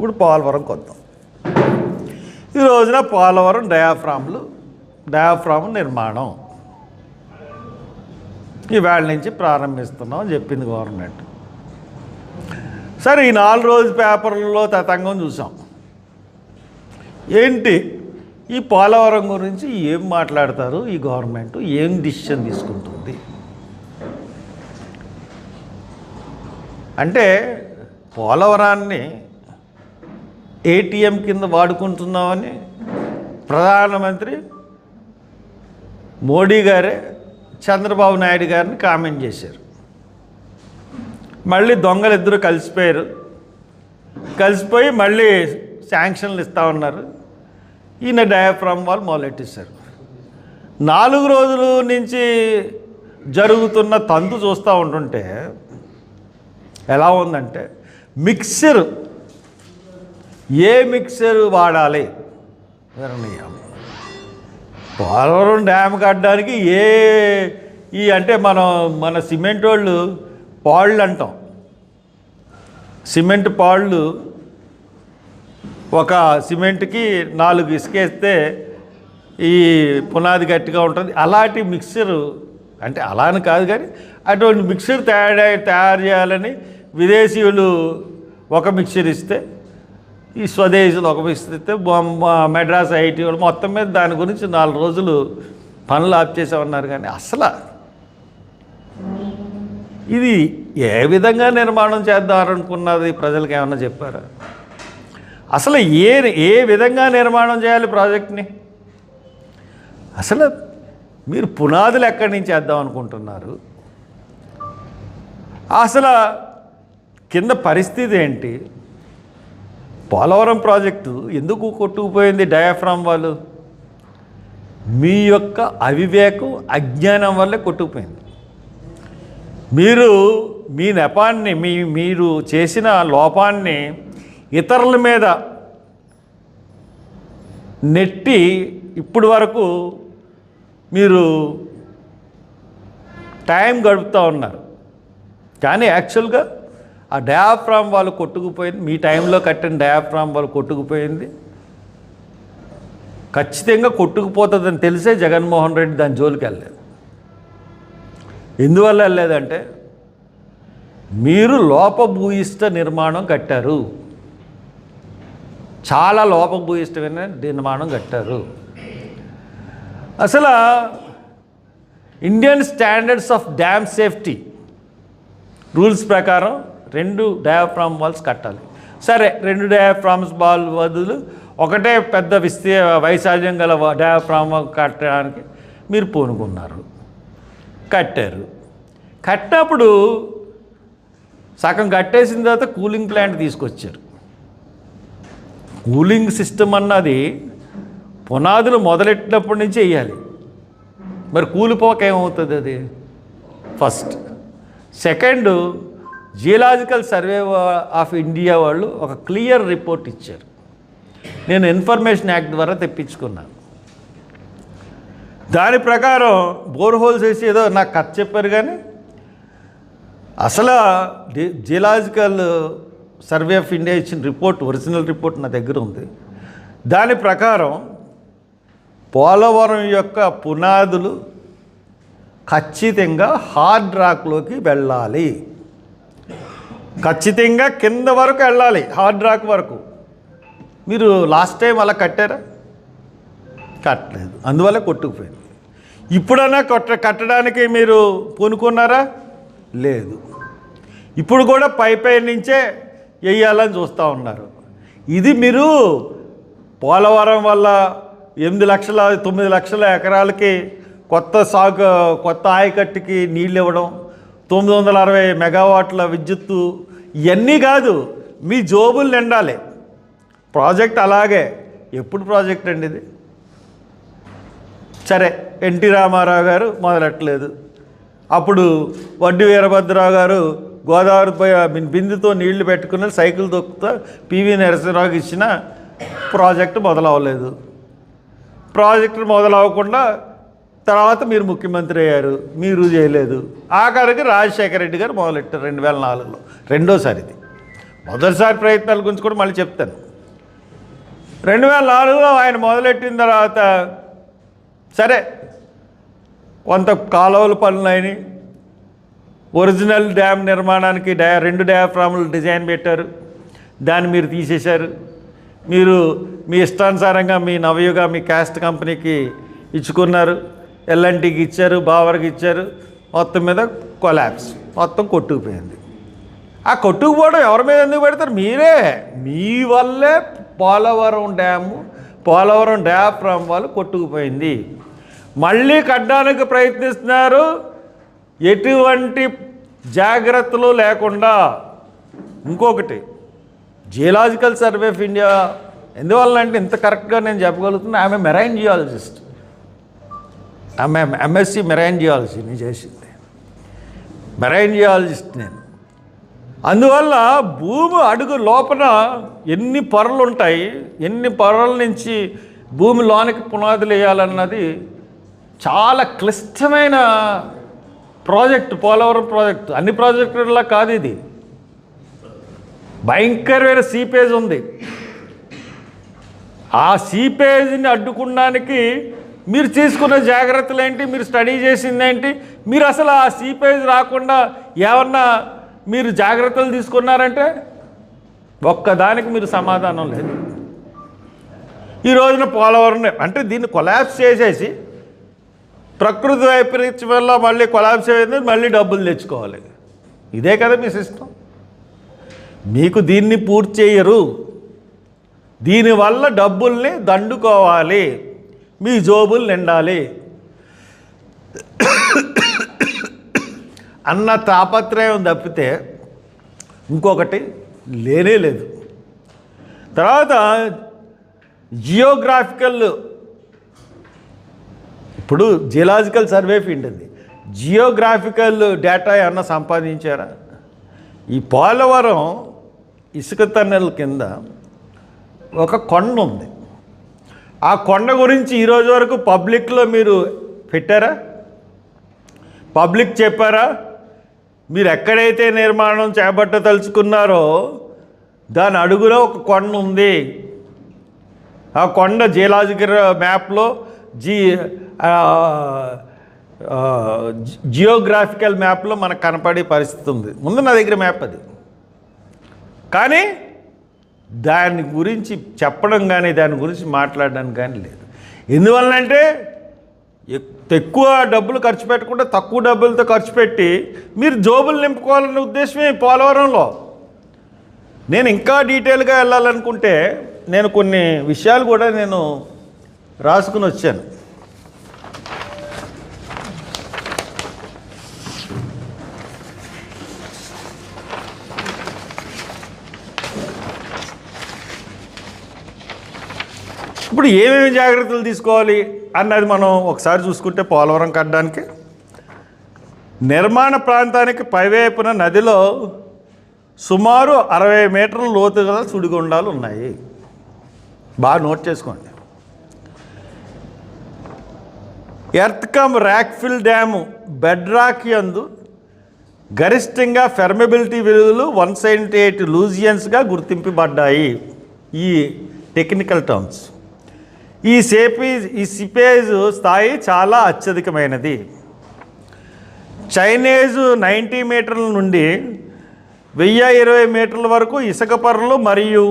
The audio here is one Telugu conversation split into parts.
ఇప్పుడు పోలవరం కొద్దాం. ఈ రోజున పోలవరం డయాఫ్రామ్లు డయాఫ్రామ్ నిర్మాణం. ఈవేళ నుంచి ప్రారంభిస్తున్నాం అని చెప్పింది గవర్నమెంట్. సరే ఈ నాలుగు రోజు పేపర్లలో తతంగం చూసాం. ఏంటి? ఈ పోలవరం గురించి ఏం మాట్లాడతారు? ఈ గవర్నమెంట్ ఏం డిసిషన్ తీసుకుంటుంది? అంటే పోలవరాన్ని ఏటీఎం కింద వాడుకుంటున్నామని ప్రధానమంత్రి మోడీ గారే చంద్రబాబు నాయుడు గారిని కామెంట్ చేశారు. మళ్ళీ దొంగలు ఇద్దరు కలిసిపోయారు. కలిసిపోయి మళ్ళీ శాంక్షన్లు ఇస్తా ఉన్నారు. ఈయన డయాఫ్రామ్ వాళ్ళు మొదలెట్టేశారు నాలుగు రోజుల నుంచి జరుగుతున్న తంతు చూస్తూ ఉంటుంటే ఎలా ఉందంటే మిక్సర్ ఏ మిక్సర్ వాడాలి? నిర్ణయం పోలవరం డ్యామ్ కట్టడానికి ఏ ఈ అంటే మనం మన సిమెంట్ వాళ్ళు పాళ్ళు అంటాం. సిమెంట్ పాళ్ళు ఒక సిమెంట్కి నాలుగు ఇసుకేస్తే ఈ పునాది గట్టిగా ఉంటుంది. అలాంటి మిక్సర్ అంటే అలా అని కాదు కానీ అటువంటి మిక్సర్ తయారు తయారు చేయాలని విదేశీయులు ఒక మిక్సర్ ఇస్తే ఈ స్వదేశీయులు ఒక విస్తృతి బొమ్మ- మెడ్రాస్ ఐటీ వాళ్ళు మొత్తం మీద దాని గురించి నాలుగు రోజులు పనులు ఆఫ్ చేసామన్నారు కానీ అసలు ఇది ఏ విధంగా నిర్మాణం చేద్దామనుకున్నది? ప్రజలకు ఏమన్నా చెప్పారా? అసలు ఏ ఏ విధంగా నిర్మాణం చేయాలి ప్రాజెక్ట్ని? అసలు మీరు పునాదులు ఎక్కడి నుంచి వేద్దాం అనుకుంటున్నారు? అసలు కింద పరిస్థితి ఏంటి? పోలవరం ప్రాజెక్టు ఎందుకు కొట్టుకుపోయింది డయాఫ్రామ్ వాళ్ళు? మీ యొక్క అవివేకం అజ్ఞానం వల్లే కొట్టుకుపోయింది. మీరు మీ నెపాన్ని మీ మీరు చేసిన లోపాన్ని ఇతరుల మీద నెట్టి ఇప్పటి వరకు మీరు టైం గడుపుతూ ఉన్నారు. కానీ యాక్చువల్గా ఆ డయాఫ్రామ్ వాళ్ళు కొట్టుకుపోయింది. మీ టైంలో కట్టిన డయాఫ్రామ్ వాళ్ళు కొట్టుకుపోయింది. ఖచ్చితంగా కొట్టుకుపోతుందని తెలిసే జగన్మోహన్ రెడ్డి దాని జోలికి వెళ్ళలేదు. ఎందువల్ల వెళ్ళలేదంటే మీరు లోపభూయిష్ట నిర్మాణం కట్టారు. చాలా లోపభూయిష్టమైన నిర్మాణం కట్టారు. అసలు Indian standards of dam safety rules ప్రకారం రెండు డయాఫ్రామ్ బాల్స్ కట్టాలి. సరే రెండు డయాఫ్రామ్స్ బాల్ బదులు ఒకటే పెద్ద విస్తీ వైశాల్యం గల డయాఫ్రామ్ కట్టడానికి మీరు పూనుకున్నారు. కట్టారు. కట్టినప్పుడు సగం కట్టేసిన తర్వాత కూలింగ్ ప్లాంట్ తీసుకొచ్చారు. కూలింగ్ సిస్టమ్ అన్నది పునాదులు మొదలెట్టినప్పటి నుంచి వేయాలి. మరి కూలిపోక ఏమవుతుంది అది? First second geological survey of India వాళ్ళు ఒక క్లియర్ రిపోర్ట్ ఇచ్చారు. నేను ఇన్ఫర్మేషన్ యాక్ట్ ద్వారా తెప్పించుకున్నాను. దాని ప్రకారం బోర్హోల్స్ వేసి ఏదో నాకు కథ చెప్పారు కానీ అసలు జియలాజికల్ సర్వే ఆఫ్ ఇండియా ఇచ్చిన రిపోర్ట్ ఒరిజినల్ రిపోర్ట్ నా దగ్గర ఉంది. దాని ప్రకారం పోలవరం యొక్క పునాదులు ఖచ్చితంగా హార్డ్ రాక్లోకి వెళ్ళాలి. ఖచ్చితంగా కింద వరకు వెళ్ళాలి హార్డ్ రాక్ వరకు. మీరు లాస్ట్ టైం అలా కట్టారా? కట్టలేదు. అందువల్ల కొట్టుకుపోయింది. ఇప్పుడన్నా కొట్ట కట్టడానికి మీరు పూనుకున్నారా? లేదు. ఇప్పుడు కూడా పై పై నుంచే వేయాలని చూస్తూ ఉన్నారు. ఇది మీరు పోలవరం వల్ల ఎనిమిది లక్షల తొమ్మిది లక్షల ఎకరాలకి కొత్త సాగు కొత్త ఆయకట్టుకి నీళ్ళు ఇవ్వడం తొమ్మిది వందల అరవై మెగావాట్ల విద్యుత్తు ఇవన్నీ కాదు మీ జోబులు నిండాలి. ప్రాజెక్ట్ అలాగే. ఎప్పుడు ప్రాజెక్ట్ అండి ఇది? సరే ఎన్టీ రామారావు గారు మొదలెట్టలేదు. అప్పుడు వడ్డీ వీరభద్రరావు గారు గోదావరి బిందుతో నీళ్ళు పెట్టుకుని సైకిల్ దొక్కుతా పివి నరసింహరావుకి ఇచ్చిన ప్రాజెక్టు మొదలవ్వలేదు. ప్రాజెక్టు మొదలవ్వకుండా తర్వాత మీరు ముఖ్యమంత్రి అయ్యారు మీరు చేయలేదు. ఆఖరికి రాజశేఖర రెడ్డి గారు మొదలెట్టారు రెండు వేల నాలుగులో. రెండోసారి ఇది. మొదటిసారి ప్రయత్నాల గురించి కూడా మళ్ళీ చెప్తాను. రెండు వేల నాలుగులో ఆయన మొదలెట్టిన తర్వాత సరే కొంత కాలువల పనులు అయినాయి ఒరిజినల్ డ్యామ్ నిర్మాణానికి డయా రెండు డయాఫ్రాములు డిజైన్ పెట్టారు. దాన్ని మీరు తీసేశారు. మీరు మీ ఇష్టానుసారంగా మీ నవయుగ మీ క్యాస్ట్ కంపెనీకి ఇచ్చుకున్నారు. ఎల్ఎన్టీకి ఇచ్చారు బావర్కి ఇచ్చారు మొత్తం మీద కొలాబ్స్. మొత్తం కొట్టుకుపోయింది. ఆ కొట్టుకుపోవడం ఎవరి మీద ఎందుకు పెడతారు? మీరే. మీ వల్లే పోలవరం డ్యాము పోలవరం డయాఫ్రామ్ వాళ్ళు కొట్టుకుపోయింది. మళ్ళీ కట్టడానికి ప్రయత్నిస్తున్నారు. ఎటువంటి జాగ్రత్తలు లేకుండా ఇంకొకటి జియలాజికల్ సర్వే ఆఫ్ ఇండియా ఎందువల్ల అంటే ఇంత కరెక్ట్గా నేను చెప్పగలుగుతున్నా ఆమె మెరైన్ జియాలజిస్ట్ ఆమె ఎంఎస్సి మెరైన్ జియాలజీ చేసింది. మెరైన్ జియాలజిస్ట్ నేను. అందువల్ల భూమి అడుగు లోపల ఎన్ని పొరలు ఉంటాయి ఎన్ని పొరల నుంచి భూమి లోనికి పునాదులు వేయాలన్నది చాలా క్లిష్టమైన ప్రాజెక్ట్ పోలవరం ప్రాజెక్ట్. అన్ని ప్రాజెక్టులా కాదు ఇది. భయంకరమైన సీపేజ్ ఉంది. ఆ సీపేజ్ని అడ్డుకోవడానికి మీరు తీసుకున్న జాగ్రత్తలు ఏంటి మీరు స్టడీ చేసింది ఏంటి మీరు అసలు ఆ సీపేజ్ రాకుండా ఏమన్నా మీరు జాగ్రత్తలు తీసుకున్నారంటే ఒక్కదానికి మీరు సమాధానం లేదు. ఈ రోజున పోలవరం అంటే దీన్ని కొలాబ్స్ చేసేసి ప్రకృతి వైపరీత్యం వల్ల మళ్ళీ కొలాబ్స్ అయింది మళ్ళీ డబ్బులు తెచ్చుకోవాలి. ఇదే కదా మీ సిస్టమ్ మీకు దీన్ని పూర్తి చేయరు. దీనివల్ల డబ్బుల్ని దండుకోవాలి. మీ జోబులు నిండాలి. అన్న తాపత్రయం తప్పితే ఇంకొకటి లేనే లేదు. తర్వాత జియోగ్రాఫికల్ ఇప్పుడు జియలాజికల్ సర్వే ఫీల్డ్ అది జియోగ్రాఫికల్ డేటా ఏమన్నా సంపాదించారా? ఈ పోలవరం ఇసుక తన్నెల కింద ఒక కొండ ఉంది. ఆ కొండ గురించి ఈరోజు వరకు పబ్లిక్లో మీరు పెట్టారా? పబ్లిక్ చెప్పారా? మీరు ఎక్కడైతే నిర్మాణం చేపట్టదలుచుకున్నారో దాని అడుగులో ఒక కొండ ఉంది. ఆ కొండ జియలాజికల్ మ్యాప్లో జీ జియోగ్రాఫికల్ మ్యాప్లో మనకు కనపడే పరిస్థితి ఉంది. ముందు నా దగ్గర మ్యాప్ అది. కానీ దాని గురించి చెప్పడం కానీ దాని గురించి మాట్లాడడానికి కానీ లేదు. ఎందువల్లంటే ఎక్కువ డబ్బులు ఖర్చు పెట్టకుండా తక్కువ డబ్బులతో ఖర్చు పెట్టి మీరు జోబులు నింపుకోవాలనే ఉద్దేశమే పోలవరంలో. నేను ఇంకా డీటెయిల్గా వెళ్ళాలనుకుంటే నేను కొన్ని విషయాలు కూడా నేను రాసుకుని వచ్చాను. ఇప్పుడు ఏమేమి జాగ్రత్తలు తీసుకోవాలి అన్నది మనం ఒకసారి చూసుకుంటే పోలవరం కట్టడానికి. నిర్మాణ ప్రాంతానికి పైవైపున నదిలో సుమారు అరవై మీటర్ల లోతు గల సుడిగుండాలు ఉన్నాయి. బాగా నోట్ చేసుకోండి. ఎర్త్కమ్ ర్యాక్ఫిల్ డ్యాము బెడ్రాక్ యందు గరిష్టంగా ఫెర్మబిలిటీ విలువలు వన్ సెవెంటీ ఎయిట్ లూజియన్స్గా గుర్తింపబడ్డాయి ఈ టెక్నికల్ టర్మ్స్. ఈ సేపేజ్ ఈ సిపేజ్ స్థాయి చాలా అత్యధికమైనది. చైనీజు నైంటీ మీటర్ల నుండి వెయ్యి ఇరవై మీటర్ల వరకు ఇసుక పొరలు మరియు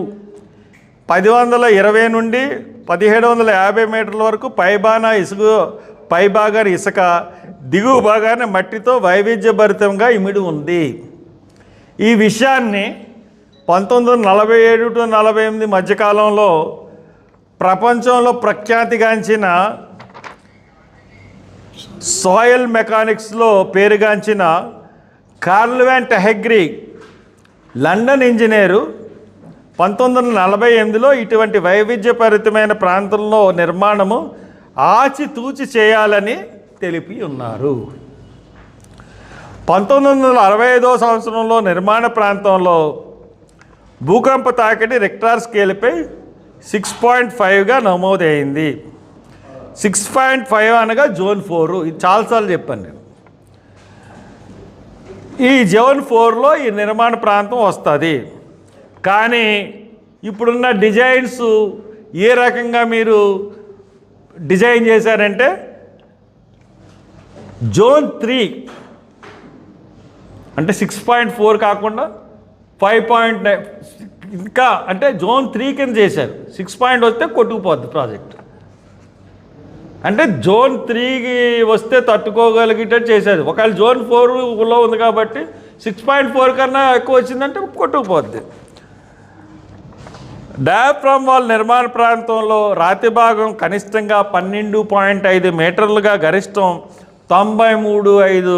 పది వందల ఇరవై నుండి పదిహేడు వందల యాభై మీటర్ల వరకు పైబాన ఇసుక పైభాగాన్ని ఇసుక దిగువ భాగాన మట్టితో వైవిధ్యభరితంగా ఇమిడి ఉంది. ఈ విషయాన్ని పంతొమ్మిది వందల నలభై ఏడు టు నలభై ఎనిమిది మధ్యకాలంలో ప్రపంచంలో ప్రఖ్యాతిగాంచిన సాయిల్ మెకానిక్స్లో పేరుగాంచిన కార్ల్వెన్ టెహెగ్రీ లండన్ ఇంజనీరు పంతొమ్మిది వందల నలభై ఎనిమిదిలో ఇటువంటి వైవిధ్యభరితమైన ప్రాంతంలో నిర్మాణము ఆచితూచి చేయాలని తెలిపి ఉన్నారు. పంతొమ్మిది వందల అరవై ఐదో సంవత్సరంలో నిర్మాణ ప్రాంతంలో భూకంప తాకిడి రెక్టార్ స్కేల్పై సిక్స్ పాయింట్ ఫైవ్గా నమోదైంది సిక్స్ పాయింట్ ఫైవ్ అనగా జోన్ ఫోర్. ఇది చాలాసార్లు చెప్పాను నేను. ఈ జోన్ ఫోర్లో ఈ నిర్మాణ ప్రాంతం వస్తుంది. కానీ ఇప్పుడున్న డిజైన్స్ ఏ రకంగా మీరు డిజైన్ చేశారంటే జోన్ త్రీ అంటే సిక్స్ పాయింట్ ఫోర్ కాకుండా ఫైవ్ పాయింట్ ఇంకా అంటే జోన్ త్రీ కింద చేశారు. సిక్స్ పాయింట్ వస్తే కొట్టుకుపోద్ది ప్రాజెక్ట్. అంటే జోన్ త్రీకి వస్తే తట్టుకోగలిగేటట్టు చేశారు. ఒకవేళ జోన్ ఫోర్లో ఉంది కాబట్టి సిక్స్ పాయింట్ ఫోర్ కన్నా ఎక్కువ వచ్చిందంటే కొట్టుకుపోద్ది. డయాఫ్రామ్ వాల్ నిర్మాణ ప్రాంతంలో రాతి భాగం కనిష్టంగా పన్నెండు పాయింట్ ఐదు మీటర్లుగా గరిష్టం తొంభై మూడు ఐదు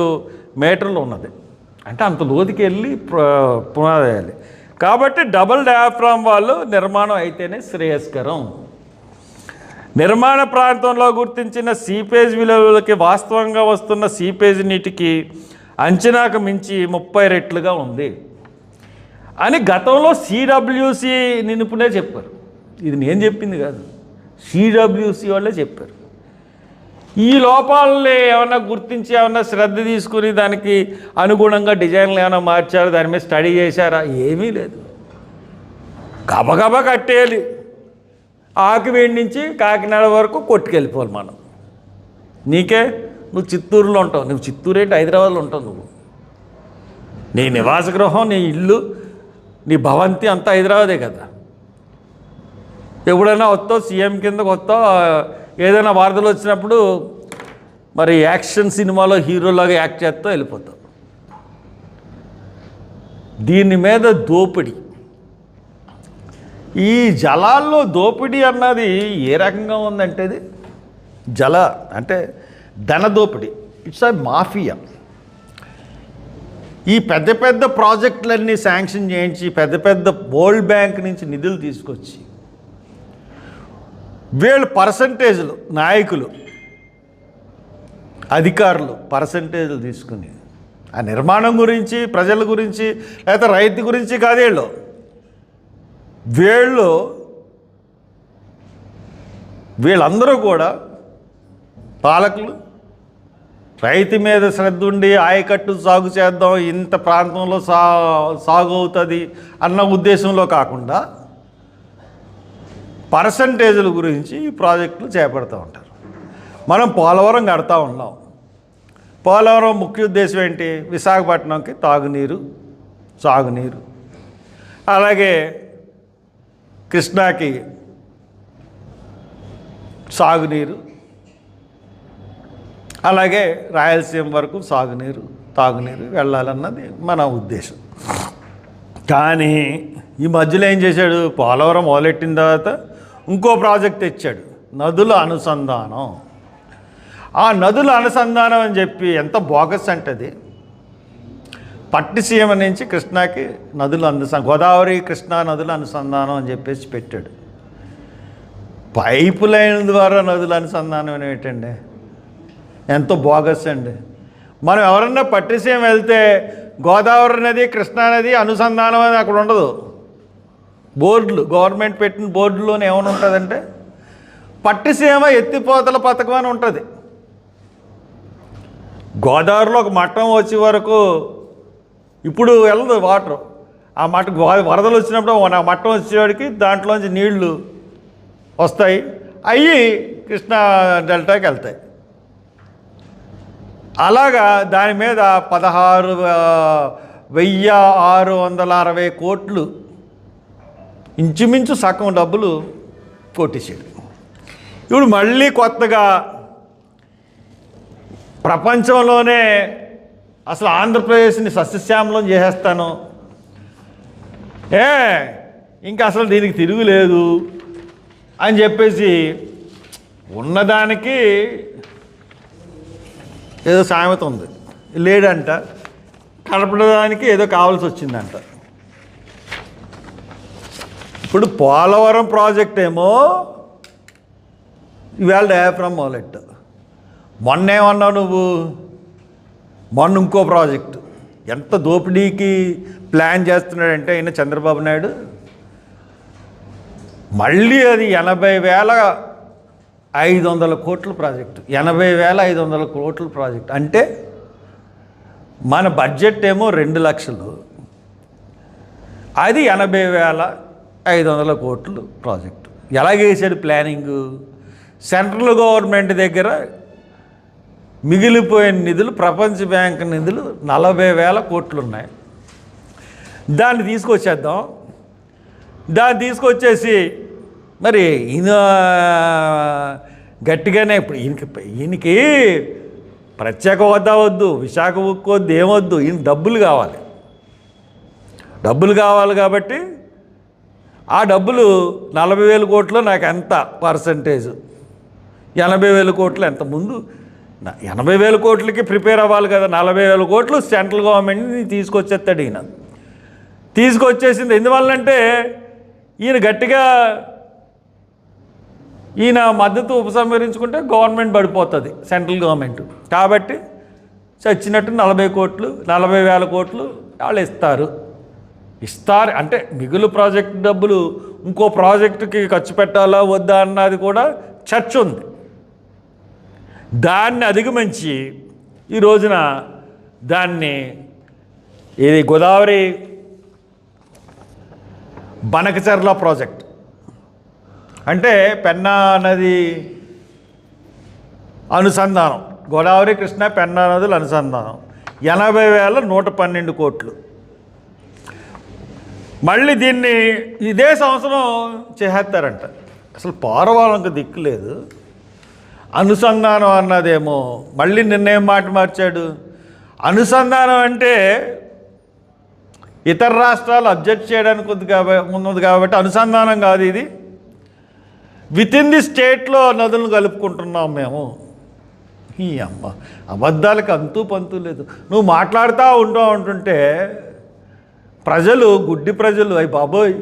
మీటర్లు ఉన్నది. అంటే అంత లోతుకి వెళ్ళి పునాదేయాలి పునాది కాబట్టి డబుల్ డయాఫ్రామ్ వాళ్ళు నిర్మాణం అయితేనే శ్రేయస్కరం. నిర్మాణ ప్రాంతంలో గుర్తించిన సీపేజ్ విలువలకి వాస్తవంగా వస్తున్న సీపేజ్ నీటికి అంచనాకు మించి ముప్పై రెట్లుగా ఉంది. అని గతంలో సిడబ్ల్యూసి నిపుణులే చెప్పారు. ఇది నేను చెప్పింది కాదు. సిడబ్ల్యూసి వాళ్ళే చెప్పారు. ఈ లోపాలని ఏమన్నా గుర్తించి ఏమన్నా శ్రద్ధ తీసుకుని దానికి అనుగుణంగా డిజైన్లు ఏమైనా మార్చారు దాని మీద స్టడీ చేశారా? ఏమీ లేదు. గబగబా కట్టేయాలి. ఆకువేడి నుంచి కాకినాడ వరకు కొట్టుకెళ్ళిపోవాలి మనం. నీకే నువ్వు చిత్తూరులో ఉంటావు. నువ్వు చిత్తూరు ఏంటి హైదరాబాద్లో ఉంటావు నువ్వు. నీ నివాస గృహం నీ ఇల్లు నీ భవంతి అంతా హైదరాబాదే కదా. ఎప్పుడైనా వస్తావు సీఎం కిందకు వస్తావు ఏదైనా వార్తలు వచ్చినప్పుడు మరి యాక్షన్ సినిమాలో హీరోలాగా యాక్ట్ చేస్తూ వెళ్ళిపోతావు దీని మీద దోపిడీ. ఈ జలాల్లో దోపిడీ అన్నది ఏ రకంగా ఉందంటే ఇది జల అంటే ధన దోపిడీ. It's a mafia. ఈ పెద్ద పెద్ద ప్రాజెక్టులన్నీ శాంక్షన్ చేయించి పెద్ద పెద్ద వరల్డ్ బ్యాంక్ నుంచి నిధులు తీసుకొచ్చి వీళ్ళు పర్సంటేజ్లు నాయకులు అధికారులు పర్సంటేజ్లు తీసుకుని ఆ నిర్మాణం గురించి ప్రజల గురించి లేకపోతే రైతు గురించి కాదేళ్ళు వీళ్ళు వీళ్ళందరూ కూడా పాలకులు రైతు మీద శ్రద్ధ ఉండి ఆయకట్టు సాగు చేద్దాం ఇంత ప్రాంతంలో సా సాగు అవుతుంది అన్న ఉద్దేశంలో కాకుండా పర్సంటేజ్ల గురించి ఈ ప్రాజెక్టులు చేపడుతూ ఉంటారు. మనం పోలవరం కడతా ఉన్నాం. పోలవరం ముఖ్య ఉద్దేశం ఏంటి? విశాఖపట్నంకి తాగునీరు సాగునీరు. అలాగే కృష్ణాకి సాగునీరు. అలాగే రాయలసీమ వరకు సాగునీరు తాగునీరు వెళ్ళాలన్నది మన ఉద్దేశం. కానీ ఈ మధ్యలో ఏం చేశాడు? పోలవరం మొదలెట్టిన తర్వాత ఇంకో ప్రాజెక్ట్ తెచ్చాడు. నదుల అనుసంధానం. ఆ నదుల అనుసంధానం అని చెప్పి ఎంత బోగస్ అంటది? పట్టిసీమ నుంచి కృష్ణాకి నదులు అనుసంధానం గోదావరి కృష్ణా నదుల అనుసంధానం అని చెప్పేసి పెట్టాడు. పైపు లైన్ ద్వారా నదుల అనుసంధానం ఏంటండి? ఎంతో బోగస్ అండి. మనం ఎవరన్నా పట్టిసీమ వెళ్తే గోదావరి నది కృష్ణా నది అనుసంధానం అని అక్కడ ఉండదు. బోర్డులు గవర్నమెంట్ పెట్టిన బోర్డులోనే ఏమైనా ఉంటుందంటే పట్టిసీమ ఎత్తిపోతల పథకం అని ఉంటుంది. గోదావరిలో ఒక మట్టం వచ్చే వరకు ఇప్పుడు వెళ్ళదు వాటర్. ఆ మట్ట గో- వరదలు వచ్చినప్పుడు ఆ మట్టం వచ్చేవాడికి దాంట్లోంచి నీళ్ళు వస్తాయి. అవి కృష్ణా డెల్టాకి వెళ్తాయి. అలాగా దాని మీద పదహారు వెయ్యి ఆరు వందల అరవై కోట్లు ఇంచుమించు సగం డబ్బులు కొట్టేసాడు ఇప్పుడు మళ్ళీ కొత్తగా ప్రపంచంలోనే అసలు ఆంధ్రప్రదేశ్ని సస్యశ్యామలం చేసేస్తాను. ఏ ఇంకా అసలు దీనికి తిరుగులేదు అని చెప్పేసి ఉన్నదానికి ఏదో సామెత ఉంది. లేడంట కడపడదానికి ఏదో కావాల్సి వచ్చిందంట. ఇప్పుడు పోలవరం ప్రాజెక్ట్ ఏమో ఇవాళ డయాఫ్రమ్ మొదలెట్టు. మొన్నేమన్నావు నువ్వు? మొన్న ఇంకో ప్రాజెక్టు. ఎంత దోపిడీకి ప్లాన్ చేస్తున్నాడంటే ఆయన చంద్రబాబు నాయుడు? మళ్ళీ అది ఎనభై వేల ఐదు వందల కోట్ల ప్రాజెక్టు. ఎనభై వేల ఐదు వందల కోట్ల ప్రాజెక్ట్. అంటే మన బడ్జెట్ ఏమో రెండు లక్షలు. అది ఎనభై వేల ఐదు వందల కోట్లు ప్రాజెక్టు. ఎలాగేసాడు ప్లానింగు? సెంట్రల్ గవర్నమెంట్ దగ్గర మిగిలిపోయిన నిధులు ప్రపంచ బ్యాంక్ నిధులు నలభై వేల కోట్లు ఉన్నాయి దాన్ని తీసుకొచ్చేద్దాం. దాన్ని తీసుకొచ్చేసి మరి ఈయన గట్టిగానే ఇప్పుడు ఈయనకి ఈయనకి ప్రత్యేక హోదా వద్దు విశాఖ ఉక్కు వద్దు ఏమొద్దు ఈయన డబ్బులు కావాలి. డబ్బులు కావాలి కాబట్టి ఆ డబ్బులు నలభై వేల కోట్లు నాకు ఎంత పర్సంటేజ్? ఎనభై వేల కోట్లు ఎంత ముందు? నా- ఎనభై వేల కోట్లకి ప్రిపేర్ అవ్వాలి కదా నలభై వేల కోట్లు సెంట్రల్ గవర్నమెంట్ని తీసుకొచ్చేస్తాడు ఈయన. తీసుకొచ్చేసింది ఎందువల్లంటే ఈయన గట్టిగా ఈయన మద్దతు ఉపసంహరించుకుంటే గవర్నమెంట్ పడిపోతుంది సెంట్రల్ గవర్నమెంట్. కాబట్టి చచ్చినట్టు నలభై కోట్లు నలభై వేల కోట్లు వాళ్ళు ఇస్తారు. ఇస్తారు. అంటే మిగులు ప్రాజెక్ట్ డబ్బులు ఇంకో ప్రాజెక్టుకి ఖర్చు పెట్టాలా వద్దా అన్నది కూడా చర్చ ఉంది. దాన్ని అధిగమించి ఈ రోజున దాన్ని ఇది గోదావరి బనకచర్ల ప్రాజెక్ట్. అంటే పెన్నా నది అనుసంధానం. గోదావరి కృష్ణ పెన్నా నదుల అనుసంధానం. ఎనభై వేల నూట పన్నెండు కోట్లు. మళ్ళీ దీన్ని ఇదే సంవత్సరం చేసేస్తారంట. అసలు పోరవాళ్ళకి దిక్కు లేదు. అనుసంధానం అన్నదేమో. మళ్ళీ నిర్ణయం మాట మార్చాడు? అనుసంధానం అంటే ఇతర రాష్ట్రాలు అబ్జెక్ట్ చేయడానికి ఉంది కాబట్టి ఉన్నది కాబట్టి అనుసంధానం కాదు ఇది. విత్ ఇన్ ది స్టేట్లో నదులను కలుపుకుంటున్నాం మేము. ఈ అమ్మ. అబద్ధాలకు అంతూ పంతు లేదు. నువ్వు మాట్లాడుతూ ఉంటావు ఉంటుంటే ప్రజలు గుడ్డి ప్రజలు అయ్యి బాబోయ్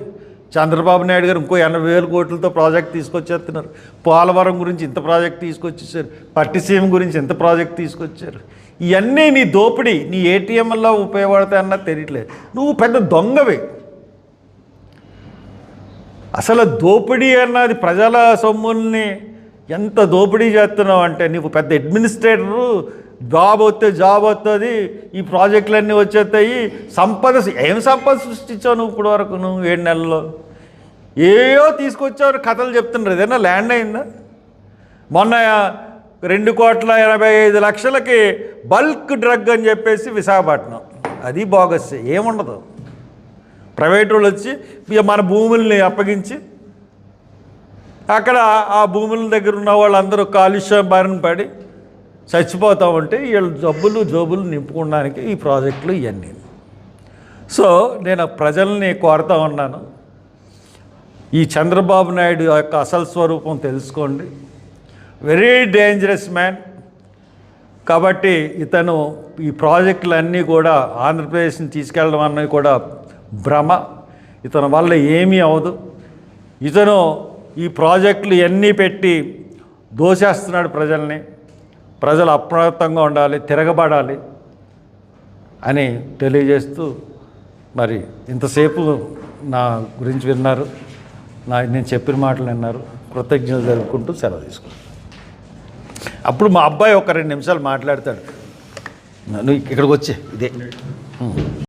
చంద్రబాబు నాయుడు గారు ఇంకో ఎనభై వేల కోట్లతో ప్రాజెక్ట్ తీసుకొచ్చేస్తున్నారు. పోలవరం గురించి ఇంత ప్రాజెక్ట్ తీసుకొచ్చేసారు పట్టిసీమ గురించి ఇంత ప్రాజెక్ట్ తీసుకొచ్చారు. ఇవన్నీ నీ దోపిడీ నీ ఏటీఎంలో ఉపయోగపడతాయి అన్నది తెలియట్లేదు. నువ్వు పెద్ద దొంగవి. అసలు దోపిడీ అన్నది ప్రజల సొమ్ముల్ని ఎంత దోపిడీ చేస్తున్నావు అంటే నీకు పెద్ద అడ్మినిస్ట్రేటరు జాబ్ వస్తే జాబ్ వస్తుంది ఈ ప్రాజెక్టులన్నీ వచ్చేస్తాయి సంపద ఏం సంపద సృష్టించావు నువ్వు ఇప్పటి వరకు నువ్వు ఏడు నెలల్లో? ఏయో తీసుకొచ్చావు కథలు చెప్తున్నారు ఏదైనా ల్యాండ్ అయిందా? మొన్న రెండు కోట్ల ఎనభై ఐదు లక్షలకి బల్క్ డ్రగ్ అని చెప్పేసి విశాఖపట్నం. అది బోగస్ ఏముండదు. ప్రైవేట్ వాళ్ళు వచ్చి ఇక మన భూముల్ని అప్పగించి అక్కడ ఆ భూముల దగ్గర ఉన్న వాళ్ళందరూ కాలుష్యం బారిన పడి చచ్చిపోతూ ఉంటే వీళ్ళు జబ్బులు జోబులు నింపుకోవడానికి ఈ ప్రాజెక్టులు ఇవన్నీ. సో నేను ప్రజల్ని కోరుతా ఉన్నాను. ఈ చంద్రబాబు నాయుడు యొక్క అసలు స్వరూపం తెలుసుకోండి. వెరీ డేంజరస్ మ్యాన్ కాబట్టి ఇతను ఈ ప్రాజెక్టులన్నీ కూడా ఆంధ్రప్రదేశ్ని తీసుకెళ్ళడం అన్నవి కూడా భ్రమ. ఇతని వల్ల ఏమీ అవదు ఇతను ఈ ప్రాజెక్టులు ఎన్ని పెట్టి దోషేస్తున్నాడు ప్రజల్ని. ప్రజలు అప్రమత్తంగా ఉండాలి తిరగబడాలి అని తెలియజేస్తూ మరి ఇంతసేపు నా గురించి విన్నారు. నా నేను చెప్పిన మాటలు విన్నారు. కృతజ్ఞతలు జరుపుకుంటూ సెలవు తీసుకున్నాను అప్పుడు మా అబ్బాయి ఒక రెండు నిమిషాలు మాట్లాడతాడు. నువ్వు ఇక్కడికి వచ్చే ఇదే.